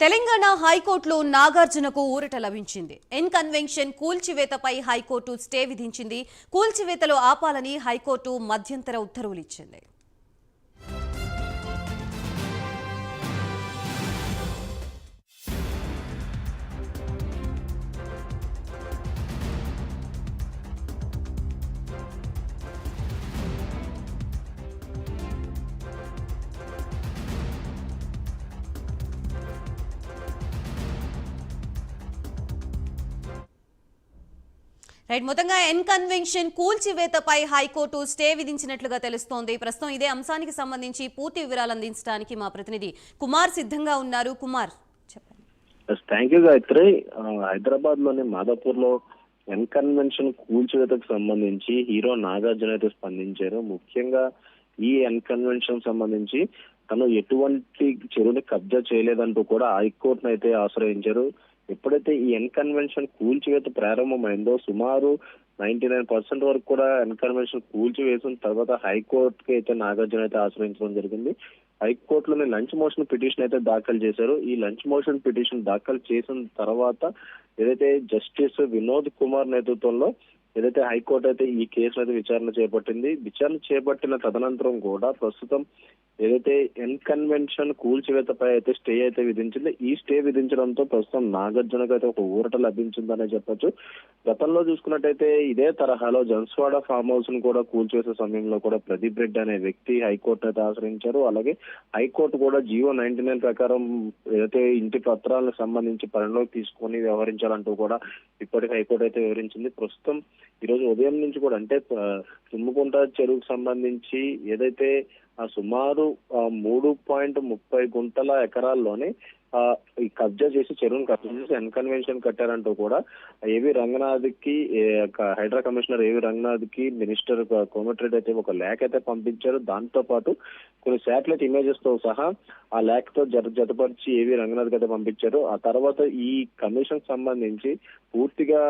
తెలంగాణ హైకోర్టులో నాగార్జునకు ఊరట లభించింది. ఎన్ కన్వెన్షన్ కూల్చివేతపై హైకోర్టు స్టే విధించింది. కూల్చివేతలో ఆపాలని హైకోర్టు మధ్యంతర ఉత్తర్వులు ఇచ్చింది. రైట్ మొత్తంగా ఎన్ కన్వెన్షన్ కూల్చివేతపై హైకోర్టు స్టే విధించినట్లుగా తెలుస్తోంది. ప్రస్తుతం ఇదే అంశానికి సంబంధించి పూర్తి వివరాలు అందించడానికి మా ప్రతినిధి కుమార్ సిద్ధంగా ఉన్నారు. కుమార్ చెప్పండి. Thank you Gayatri. హైదరాబాద్లోని మాధాపూర్లో ఎన్ కన్వెన్షన్ కూల్చివేతకు సంబంధించి హీరో నాగార్జున అయితే స్పందించారు. ముఖ్యంగా ఈ ఎన్ కన్వెన్షన్ సంబంధించి తను ఎటువంటి చెరువుని కబ్జా చేయలేదంటూ కూడా హైకోర్టును అయితే ఆశ్రయించారు. ఎప్పుడైతే ఈ ఎన్కన్వెన్షన్ కూల్చివేత ప్రారంభమైందో సుమారు నైన్టీ నైన్ పర్సెంట్ వరకు కూడా ఎన్కన్వెన్షన్ కూల్చివేసిన తర్వాత హైకోర్టుకి అయితే నాగార్జున అయితే ఆశ్రయించడం జరిగింది. హైకోర్టులోని లంచ్ మోషన్ పిటిషన్ అయితే దాఖలు చేశారు. ఈ లంచ్ మోషన్ పిటిషన్ దాఖలు చేసిన తర్వాత ఏదైతే జస్టిస్ వినోద్ కుమార్ నేతృత్వంలో ఏదైతే హైకోర్టు అయితే ఈ కేసును అయితే విచారణ చేపట్టింది. విచారణ చేపట్టిన తదనంతరం కూడా ప్రస్తుతం ఏదైతే ఎన్ కన్వెన్షన్ కూల్చివేతపై అయితే స్టే అయితే విధించింది ఈ స్టే విధించడంతో ప్రస్తుతం నాగార్జునకు అయితే ఒక ఊరట లభించిందనే చెప్పొచ్చు. గతంలో చూసుకున్నట్టయితే ఇదే తరహాలో జన్స్వాడ ఫామ్ హౌస్ను కూడా కూల్చివేసే సమయంలో కూడా ప్రదీప్ రెడ్డి అనే వ్యక్తి హైకోర్టు అయితే ఆశ్రయించారు. అలాగే హైకోర్టు కూడా జియో నైన్టీ నైన్ ప్రకారం ఏదైతే ఇంటి పత్రాలకు సంబంధించి పరిణలోకి తీసుకొని వ్యవహరించాలంటూ కూడా ఇప్పటికి హైకోర్టు అయితే వివరించింది. ప్రస్తుతం ఈ రోజు ఉదయం నుంచి కూడా అంటే తుమ్ముకుంట చెరువుకు సంబంధించి ఏదైతే సుమారు ఆ, మూడు పాయింట్ ముప్పై గుంటల ఎకరాల్లోనే ఈ కబ్జా చేసి చెరువును కబ్జా చేసి ఎన్ కన్వెన్షన్ కట్టారంటూ కూడా ఏవి రంగనాథ్కి హైడ్రా కమిషనర్ ఏవి రంగనాథ్కి మినిస్టర్ క- కోమటిరెడ్డి అయితే ఒక లేఖ అయితే పంపించారు. దాంతో పాటు కొన్ని శాటిలైట్ ఇమేజెస్తో సహా ఆ లేఖ తో జత జతపరిచి ఏవి రంగనాథ్ అయితే పంపించారు. ఆ తర్వాత ఈ కమిషన్ సంబంధించి పూర్తిగా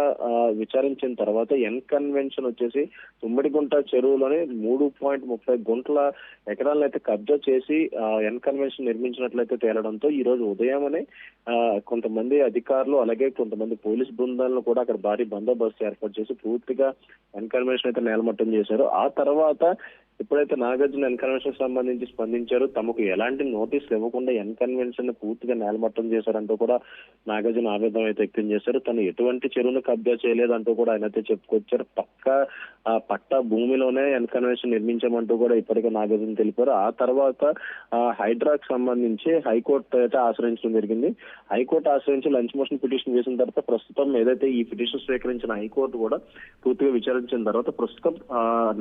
విచారించిన తర్వాత ఎన్ కన్వెన్షన్ వచ్చేసి తుమ్మిడిగుంట చెరువులోని మూడు పాయింట్ ముప్పై గుంటల ఎకరాలను అయితే కబ్జా చేసి ఆ, ఎన్ కన్వెన్షన్ నిర్మించినట్లయితే తేలడంతో ఈ రోజు ఉదయమనే ఆ, కొంతమంది అధికారులు అలాగే కొంతమంది పోలీస్ బృందాలను కూడా అక్కడ భారీ బందోబస్తు ఏర్పాటు చేసి పూర్తిగా ఎన్కన్వెన్షన్ అయితే నేలమట్టం చేశారు. ఆ తర్వాత ఎప్పుడైతే నాగార్జున ఎన్కన్వెన్షన్ సంబంధించి స్పందించారో తమకు ఎలాంటి నోటీసులు ఇవ్వకుండా ఎన్కన్వెన్షన్ పూర్తిగా నేలమట్టం చేశారంటూ కూడా నాగార్జున ఆవేదన అయితే వ్యక్తం చేశారు. తను ఎటువంటి చెరువును కబ్జా చేయలేదంటూ కూడా ఆయన అయితే చెప్పుకొచ్చారు. పక్క ఆ పట్ట భూమిలోనే ఎన్కన్వెన్షన్ నిర్మించామంటూ కూడా ఇప్పటికే నాగార్జున తెలిపారు. ఆ తర్వాత హైడ్రాక్ సంబంధించి హైకోర్టు అయితే ఆశ్రయించడం జరిగింది. హైకోర్టు ఆశ్రయించి లంచ్ మోషన్ పిటిషన్ వేసిన తర్వాత ప్రస్తుతం ఏదైతే ఈ పిటిషన్ స్వీకరించిన హైకోర్టు కూడా పూర్తిగా విచారించిన తర్వాత ప్రస్తుతం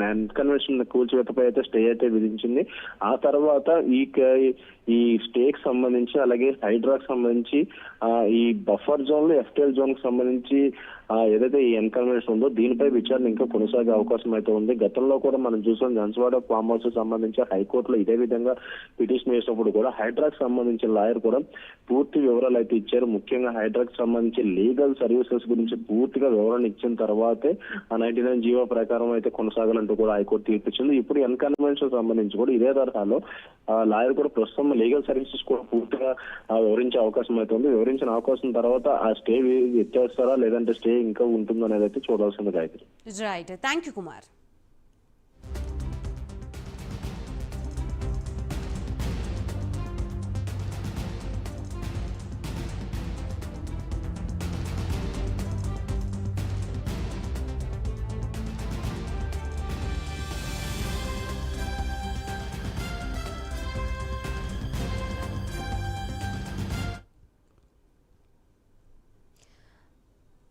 ఎన్కన్వెన్షన్ ఎన్ కన్వెన్షన్ అయితే స్టే అయితే విధించింది. ఆ తర్వాత ఈ క- ఈ స్టేక్ సంబంధించి అలాగే హైడ్రాక్ సంబంధించి ఆ, ఈ బఫర్ జోన్లో ఎఫ్టీఎల్ జోన్కి సంబంధించి ఆ, ఏదైతే ఈ ఎన్కన్వెన్షన్ ఉందో దీనిపై విచారణ ఇంకా కొనసాగే అవకాశం అయితే ఉంది. గతంలో కూడా మనం చూసాం జన్స్వాడ ఫామ్ హౌస్ సంబంధించి హైకోర్టులో ఇదే విధంగా పిటిషన్ వేసినప్పుడు కూడా హైడ్రాక్ సంబంధించిన లాయర్ కూడా పూర్తి వివరాలు అయితే ఇచ్చారు. ముఖ్యంగా హైడ్రాక్ సంబంధించి లీగల్ సర్వీసెస్ గురించి పూర్తిగా వివరణ ఇచ్చిన తర్వాతే ఆ నైన్టీ నైన్ జీవో ప్రకారం అయితే కొనసాగాలంటూ కూడా హైకోర్టు తీర్పిచ్చింది ఇప్పుడు ఎన్ సంబంధించి కూడా ఇదే తరహాలో ఆ లాయర్ కూడా ప్రస్తుతం లీగల్ సర్వీసెస్ కూడా పూర్తిగా వివరించే అవకాశం అయితే ఉంది. వివరించిన అవకాశం తర్వాత ఆ స్టే ఎత్తేస్తారా లేదంటే స్టే ఇంకా ఉంటుందో అనేది అయితే చూడాల్సింది Gayatri. Right thank you Kumar